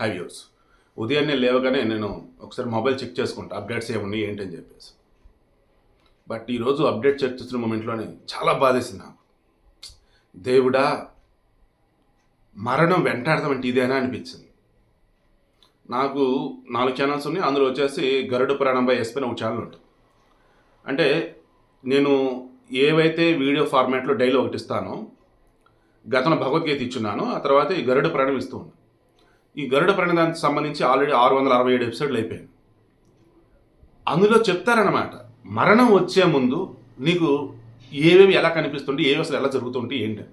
High views ఉదయాన్నే లేవగానే నేను ఒకసారి మొబైల్ చెక్ చేసుకుంటా. అప్డేట్స్ ఏమున్నాయి ఏంటని చెప్పేసి. బట్ ఈరోజు అప్డేట్ చెక్ చేస్తున్న మూమెంట్లోనే చాలా బాధేసింది నాకు. దేవుడా మరణం వెంటాడదామంటే ఇదేనా అనిపించింది. నాకు నాలుగు ఛానల్స్ ఉన్నాయి. అందులో వచ్చేసి గరుడ పురాణం బై ఎస్పీ ఒక ఛానల్ ఉంటుంది. అంటే నేను ఏవైతే వీడియో ఫార్మాట్లో డైలీ ఒకటి ఇస్తానో గతంలో భగవద్గీత ఇచ్చున్నాను ఆ తర్వాత ఈ గరుడ పురాణం ఇస్తూ ఉన్నాను ఈ గరుడ ప్రణానికి సంబంధించి ఆల్రెడీ ఆరు వందల అరవై ఏడు ఎపిసోడ్లు అయిపోయాయి. అందులో చెప్తారనమాట మరణం వచ్చే ముందు నీకు ఏవేవి ఎలా కనిపిస్తుంటే ఏవి అసలు ఎలా జరుగుతుంటే ఏంటి?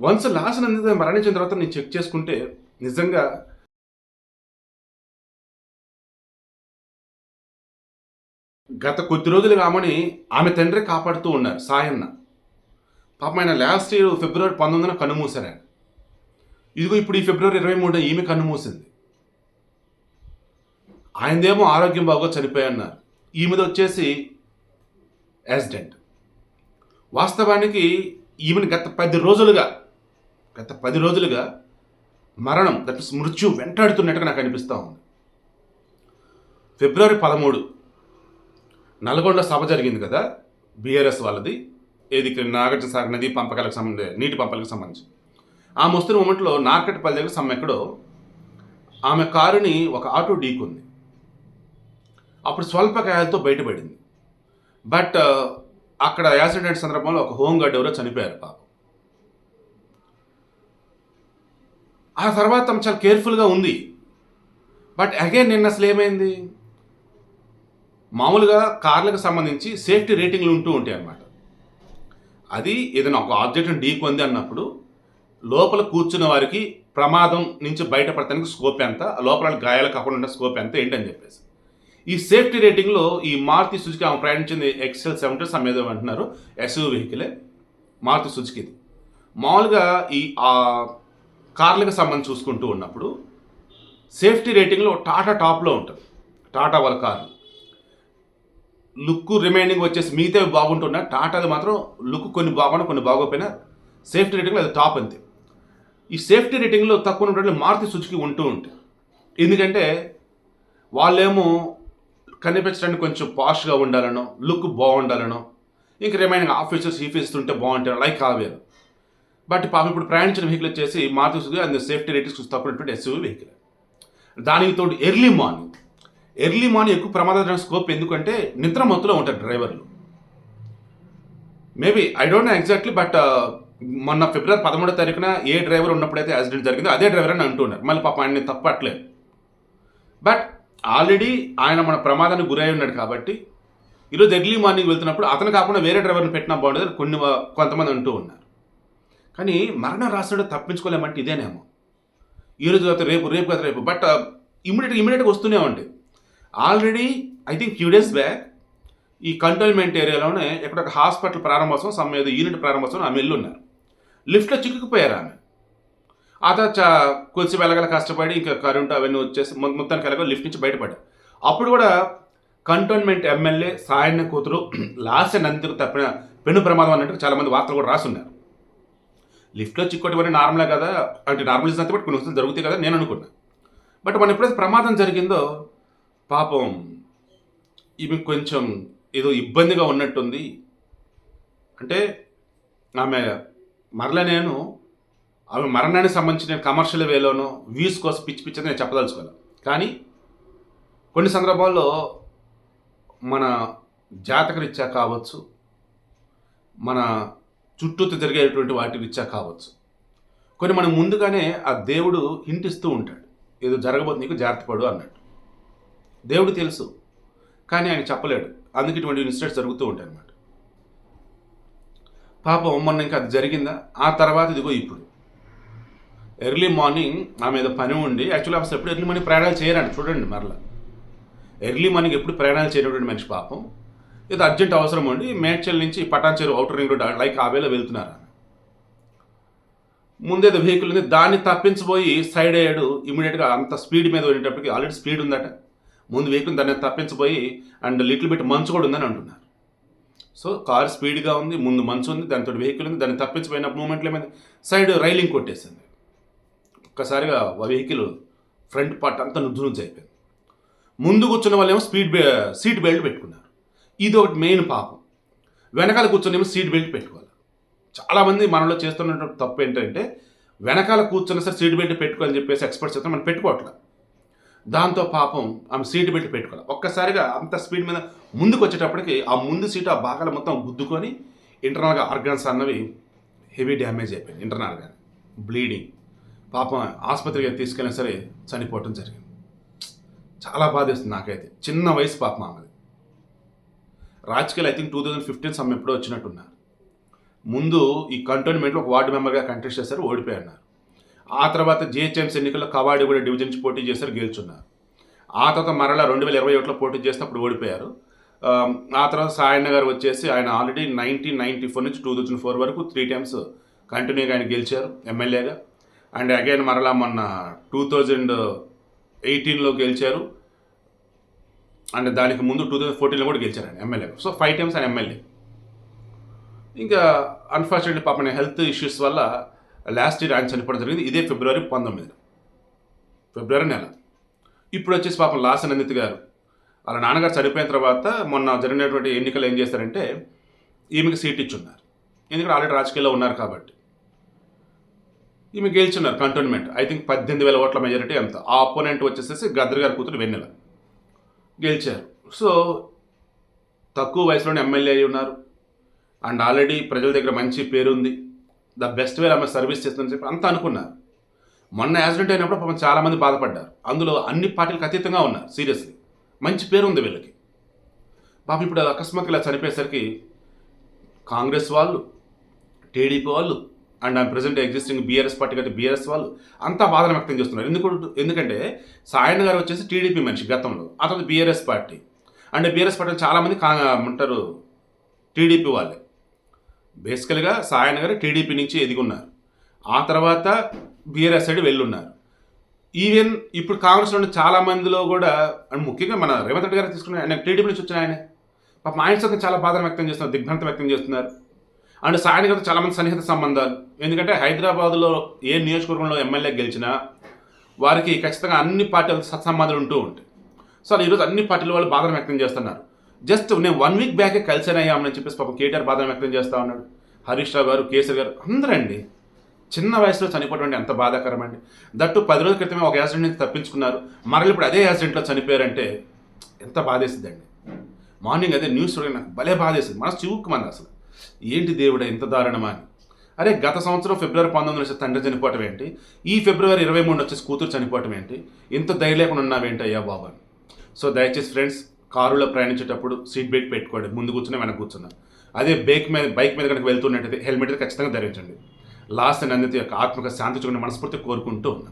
వన్స్ లాస్ట్ నంది మరణించిన తర్వాత నేను చెక్ చేసుకుంటే నిజంగా గత కొద్ది రోజులు కామని ఆమె తండ్రి కాపాడుతూ ఉన్నారు సాయన్న. పాపం ఆయన లాస్ట్ ఇయర్ ఫిబ్రవరి పంతొమ్మిదిన కనుమూశారు ఆయన. ఇదిగో ఇప్పుడు ఈ ఫిబ్రవరి ఇరవై మూడున ఈమె కన్ను మూసింది. ఆయనదేమో ఆరోగ్యం బాగా చనిపోయన్నారు. ఈమెది వచ్చేసి యాక్సిడెంట్. వాస్తవానికి ఈమెను గత పది రోజులుగా గత పది రోజులుగా మరణం దట్ ఇస్ మృత్యు వెంటాడుతున్నట్టుగా నాకు అనిపిస్తూ ఉంది. ఫిబ్రవరి పదమూడు నల్గొండ సభ జరిగింది కదా బీఆర్ఎస్ వాళ్ళది. ఏది ఇక్కడ నాగార్జున సాగర్ నది పంపకాలకు సంబంధించి నీటి పంపకాలకు సంబంధించి. ఆమె వస్తున్న మూమెంట్లో నార్కట్పల్లి దగ్గర సమ్ ఎక్కడో ఆమె కారుని ఒక ఆటో ఢీకుంది. అప్పుడు స్వల్ప గాయాలతో బయటపడింది. బట్ అక్కడ యాక్సిడెంట్ సందర్భంలో ఒక హోమ్ గార్డ్ ఎవరో చనిపోయారు పాపం. ఆ తర్వాత ఆమె చాలా కేర్ఫుల్గా ఉంది. బట్ అగైన్ నిన్న అసలు ఏమైంది? మామూలుగా కార్లకు సంబంధించి సేఫ్టీ రేటింగ్లు ఉంటూ ఉంటాయి అన్నమాట అది ఏదైనా ఒక ఆబ్జెక్ట్ని ఢీకొంది అన్నప్పుడు లోపల కూర్చున్న వారికి ప్రమాదం నుంచి బయటపడటానికి స్కోప్ ఎంత? లోపల గాయాలు కాకుండా ఉన్న స్కోప్ ఎంత? ఏంటని చెప్పేసి. ఈ సేఫ్టీ రేటింగ్లో ఈ మారుతి సుజుకి ఆమె ప్రయాణించింది ఎక్సెల్ సెవెంటీ సమేదం అంటున్నారు. ఎస్యూ వెహికలే మారుతి సుజుకిది మామూలుగా ఈ కార్లకు సంబంధించి చూసుకుంటూ ఉన్నప్పుడు సేఫ్టీ రేటింగ్లో టాటా టాప్లో ఉంటుంది. టాటా వాళ్ళ కార్లు లుక్ రిమైనింగ్ వచ్చేసి మిగతా బాగుంటున్నా. టాటాది మాత్రం లుక్ కొన్ని బాగున్నా కొన్ని బాగోపోయినా సేఫ్టీ రేటింగ్లో అది టాప్ అంతే. ఈ సేఫ్టీ రేటింగ్లో తక్కువ ఉన్నటువంటి మారుతి సుజుకి ఉంటూ ఉంటాయి ఎందుకంటే వాళ్ళేమో కనిపించడానికి కొంచెం పాష్గా ఉండాలనో లుక్ బాగుండాలనో ఇంక రిమైనింగ్ ఆఫీసర్స్ ఈఫీసర్స్ ఉంటే బాగుంటారు లైక్ కావేరు బట్ పాపం ఇప్పుడు ప్రయాణించిన వెహికల్ వచ్చేసి మారుతి సుజుకి అది సేఫ్టీ రేటింగ్స్ తక్కువటువంటి ఎస్యూవీ వెహికల్ దానికి తోడు ఎర్లీ మార్నింగ్ ఎర్లీ మార్నింగ్ ఎక్కువ ప్రమాదకర స్కోప్ ఎందుకంటే నిద్ర మత్తులో ఉంటారు డ్రైవర్లు. Maybe I don't know exactly but మొన్న ఫిబ్రవరి పదమూడో తారీఖున ఏ డ్రైవర్ ఉన్నప్పుడైతే యాక్సిడెంట్ జరిగిందో అదే డ్రైవర్ అని అంటున్నారు. మళ్ళీ పాప ఆయన తప్పట్లేదు. బట్ ఆల్రెడీ ఆయన మన ప్రమాదానికి గురై ఉన్నాడు కాబట్టి ఈరోజు ఎర్లీ మార్నింగ్ వెళ్తున్నప్పుడు అతను కాకుండా వేరే డ్రైవర్ని పెట్టినా బాగుండదు కొన్ని కొంతమంది అంటూ ఉన్నారు. కానీ మరణ రాష్ట్రుడు తప్పించుకోలేమంటే ఇదేనేమో. ఈరోజు కాదు రేపు రేపు కదా రేపు. బట్ ఇమీడియట్గా ఇమీడియట్గా వస్తూనే ఉంటాయి already I think few days back ఈ కంటోన్మెంట్ ఏరియాలోనే ఇక్కడ ఒక హాస్పిటల్ ప్రారంభోత్సవం సమ్ ఏదో యూనిట్ ప్రారంభోత్సవం ఆమె వెళ్ళి ఉన్నారు లిఫ్ట్లో చిక్కుకుపోయారు ఆమె. ఆ తర్వాత చా- కొంచెం వెళ్ళగల కష్టపడి ఇంకా కరెంట్ అవన్నీ వచ్చేసి మొత్తానికి వెళ్ళగల లిఫ్ట్ నుంచి బయటపడ్డారు అప్పుడు కూడా కంటోన్మెంట్ ఎమ్మెల్యే సాయన్న కూతురు లాస్ట్ నందుకు తప్పిన పెను ప్రమాదం అన్నట్టు చాలామంది వార్తలు కూడా రాసున్నారు. లిఫ్ట్లో చిక్కోటి నార్మలే కదా అంటే నార్మల్ ఇచ్చినంత బట్టి కొన్ని వస్తువులు జరుగుతాయి కదా నేను అనుకున్నా. బట్ మన ఎప్పుడైతే ప్రమాదం జరిగిందో పాపం ఈమె కొంచెం ఏదో ఇబ్బందిగా ఉన్నట్టుంది. అంటే ఆమె మరల నేను ఆమె మరణానికి సంబంధించిన కమర్షియల్ వేలోనో వ్యూస్ కోసం పిచ్చి పిచ్చి నేను చెప్పదలుచుకోను కానీ కొన్ని సందర్భాల్లో మన జాతకరీత్యా కావచ్చు మన చుట్టూ జరిగేటువంటి వాటి రీత్యా కావచ్చు. కొన్ని మనం ముందుగానే ఆ దేవుడు హింటిస్తూ ఉంటాడు. ఏదో జరగబోతుంది నీకు జాగ్రత్త పడు అన్నట్టు. దేవుడు తెలుసు కానీ ఆయన చెప్పలేడు. అందుకే ఇటువంటి ఇన్సిడెంట్స్ జరుగుతూ ఉంటాయి అన్నమాట పాపం మొన్న ఇంకా అది జరిగిందా? ఆ తర్వాత ఇదిగో ఇప్పుడు. ఎర్లీ మార్నింగ్ నా మీద పని ఉండి యాక్చువల్లీ అసలు ఎప్పుడు ఎర్లీ మార్నింగ్ ప్రయాణాలు చేయరండి చూడండి మరలా. ఎర్లీ మార్నింగ్ ఎప్పుడు ప్రయాణాలు చేయనటువంటి మనిషి పాపం. ఏదో అర్జెంట్ అవసరం ఉండి మేడ్చల్ నుంచి Patancheru outer ring road like ఆ వేళ వెళ్తున్నారు ముందేదో వెహికల్ ఉంది దాన్ని తప్పించబోయి సైడ్ అయ్యాడు ఇమీడియట్గా అంత స్పీడ్ మీద వెళ్ళేటప్పటికి ఆల్రెడీ స్పీడ్ ఉందట. ముందు వెహికల్ దాన్ని తప్పించబోయి అండ్ లిటిల్ బిట్ మంచు కూడా ఉందని అంటున్నారు. సో కార్ స్పీడ్గా ఉంది ముందు మంచు ఉంది దానితో వెహికల్ ఉంది దాన్ని తప్పించిపోయిన మూమెంట్లో ఏమైంది సైడ్ రైలింగ్ కొట్టేసింది. ఒక్కసారిగా ఆ వెహికల్ ఫ్రంట్ పార్ట్ అంతా నుజ్జు నుజ్జు అయిపోయింది. ముందు కూర్చున్న వాళ్ళేమో స్పీడ్ బె సీట్ బెల్ట్ పెట్టుకున్నారు. ఇది ఒకటి మెయిన్ పాపం. వెనకాల కూర్చొనేమో సీట్ బెల్ట్ పెట్టుకోవాలి. చాలామంది మనలో చేస్తున్న తప్పు ఏంటంటే వెనకాల కూర్చున్న సరే సీట్ బెల్ట్ పెట్టుకోవాలని చెప్పేసి ఎక్స్పర్ట్స్ చెప్తే మనం పెట్టుకోవట్లేదు దాంతో పాపం ఆమె సీట్ బెల్ట్ పెట్టుకోవాలి ఒక్కసారిగా అంత స్పీడ్ మీద ముందుకు వచ్చేటప్పటికి ఆ ముందు సీటు ఆ భాగాలు మొత్తం గుద్దుకొని ఇంటర్నల్గా ఆర్గాన్స్ అన్నవి హెవీ డ్యామేజ్ అయిపోయింది. ఇంటర్నల్గా బ్లీడింగ్. పాపం ఆసుపత్రికి తీసుకెళ్ళినా సరే చనిపోవటం జరిగింది. చాలా బాధేస్తుంది నాకైతే. చిన్న వయసు పాపం ఆమెది. రాజకీయాలు I think two thousand fifteen some ఎప్పుడో వచ్చినట్టున్నారు. ముందు ఈ కంటోన్మెంట్లో ఒక వార్డు మెంబర్గా కంటెస్ట్ చేశారు ఓడిపోయి అన్నారు. ఆ తర్వాత జిహెచ్ఎంసీ ఎన్నికల్లో కవాడి కూడా డివిజన్ నుంచి పోటీ చేశారు గెలుచున్నారు. ఆ తర్వాత మరలా రెండు వేల ఇరవై ఒకటిలో పోటీ చేస్తే అప్పుడు ఓడిపోయారు. ఆ, ఆ తర్వాత సాయన్న గారు వచ్చేసి ఆయన ఆల్రెడీ నైన్టీన్ నైన్టీ ఫోర్ నుంచి టూ థౌజండ్ ఫోర్ వరకు త్రీ టైమ్స్ కంటిన్యూగా ఆయన గెలిచారు ఎమ్మెల్యేగా. అండ్ అగైన్ మరలా మొన్న టూ థౌజండ్ ఎయిటీన్లో గెలిచారు. అండ్ దానికి ముందు టూ థౌజండ్ ఫోర్టీన్లో కూడా గెలిచారు ఆయన ఎమ్మెల్యే సో ఫైవ్ టైమ్స్ ఆయన ఎమ్మెల్యే. ఇంకా అన్ఫార్చునేట్లీ పాపం హెల్త్ ఇష్యూస్ వల్ల లాస్ట్ ఇయర్ ఆయన చనిపోవడం జరిగింది. ఇదే ఫిబ్రవరి పంతొమ్మిది. ఫిబ్రవరి నెల. ఇప్పుడు వచ్చేసి పాపం లాస నందిత్ గారు వాళ్ళ నాన్నగారు చనిపోయిన తర్వాత మొన్న జరిగినటువంటి ఎన్నికలు ఏం చేస్తారంటే ఈమెకి సీట్ ఇచ్చున్నారు. ఎందుకంటే ఆల్రెడీ రాజకీయాల్లో ఉన్నారు కాబట్టి. ఈమె గెలిచున్నారు కంటోన్మెంట్. ఐ థింక్ పద్దెనిమిది వేల ఓట్ల మెజారిటీ అంత. ఆ అపోనెంట్ వచ్చేసేసి గద్దర్ గారి కూతురు వెన్నెల గెలిచారు. సో తక్కువ వయసులోనే ఎమ్మెల్యే అయి ఉన్నారు. అండ్ ఆల్రెడీ ప్రజల దగ్గర మంచి పేరు ఉంది ద బెస్ట్ వేర్ ఆమె సర్వీస్ చేస్తుందని చెప్పి అంతా అనుకున్నారు మొన్న యాక్సిడెంట్ అయినప్పుడు పాపం చాలామంది బాధపడ్డారు. అందులో అన్ని పార్టీలకు అతీతంగా ఉన్నారు సీరియస్లీ. మంచి పేరు ఉంది వీళ్ళకి. పాపం ఇప్పుడు అకస్మాత్తుగా ఇలా చనిపోయేసరికి కాంగ్రెస్ వాళ్ళు టీడీపీ వాళ్ళు అండ్ ఆ ప్రజెంట్ ఎగ్జిస్టింగ్ బీఆర్ఎస్ పార్టీ కంటే బీఆర్ఎస్ వాళ్ళు అంతా బాధను వ్యక్తం చేస్తున్నారు. ఎందుకు ఎందుకంటే సాయన్ గారు వచ్చేసి టీడీపీ మనిషి గతంలో ఆ తర్వాత BRS party. And BRS party చాలామంది కా ఉంటారు టీడీపీ వాళ్ళే. బేసికల్గా సాయనగర్ గారు టీడీపీ నుంచి ఎదిగున్నారు. ఆ తర్వాత బీఆర్ఎస్ సైడ్ వెళ్ళున్నారు. ఈవెన్ ఇప్పుడు కాంగ్రెస్ ఉన్న చాలా మందిలో కూడా అండ్ ముఖ్యంగా మన రేవంత్ రెడ్డి గారు తీసుకున్న ఆయన టీడీపీ నుంచి వచ్చిన ఆయన. పాప ఆయన సైతం చాలా బాధను వ్యక్తం చేస్తున్నారు దిగ్భ్రాంతి వ్యక్తం చేస్తున్నారు. అండ్ సాయన్ గారితో చాలా మంది సన్నిహిత సంబంధాలు. ఎందుకంటే హైదరాబాద్లో ఏ నియోజకవర్గంలో ఎమ్మెల్యే గెలిచినా వారికి ఖచ్చితంగా అన్ని పార్టీలతో సత్సంబంధాలు ఉంటూ ఉంటాయి. సో ఈరోజు అన్ని పార్టీల వాళ్ళు బాధను వ్యక్తం చేస్తున్నారు. జస్ట్ నేను వన్ వీక్ బ్యాకే కలిసి అయ్యామని చెప్పేసి పాపం కేటీఆర్ బాధను వ్యక్తం చేస్తా ఉన్నాడు. హరీష్ రావు గారు కేసీఆర్ గారు అందరండి. చిన్న వయసులో చనిపోవడం ఎంత బాధాకరం అండి దట్టు పది రోజుల క్రితమే ఒక యాక్సిడెంట్ నుంచి తప్పించుకున్నారు. మరలు ఇప్పుడు అదే యాక్సిడెంట్లో చనిపోయారంటే ఎంత బాధేసిందండి మార్నింగ్ అదే న్యూస్ చూడగా నాకు భలే బాధేసింది. మనసు చివుక్కుమంది అసలు. ఏంటి దేవుడా ఇంత దారుణమా అని. అరే గత సంవత్సరం ఫిబ్రవరి పంతొమ్మిది వచ్చి తండ్రి చనిపోవటం ఏంటి? ఈ ఫిబ్రవరి ఇరవై మూడు వచ్చేసి కూతురు చనిపోవటం ఏంటి? ఇంత ధైర్యం లేకుండా ఉన్నావేంటి అయ్యా బాబు అని. సో దయచేసి ఫ్రెండ్స్ కారులో ప్రయాణించేటప్పుడు సీట్ బెల్ట్ పెట్టుకోండి. ముందు కూర్చుని వెనక కూర్చున్న. అదే బైక్ మీద బైక్ మీద కనుక వెళ్తున్నట్టయితే హెల్మెట్ ఖచ్చితంగా ధరించండి. లాస్ట్ నందిత యొక్క ఆత్మక శాంతి చూడండి మనస్ఫూర్తి కోరుకుంటూ ఉన్నాను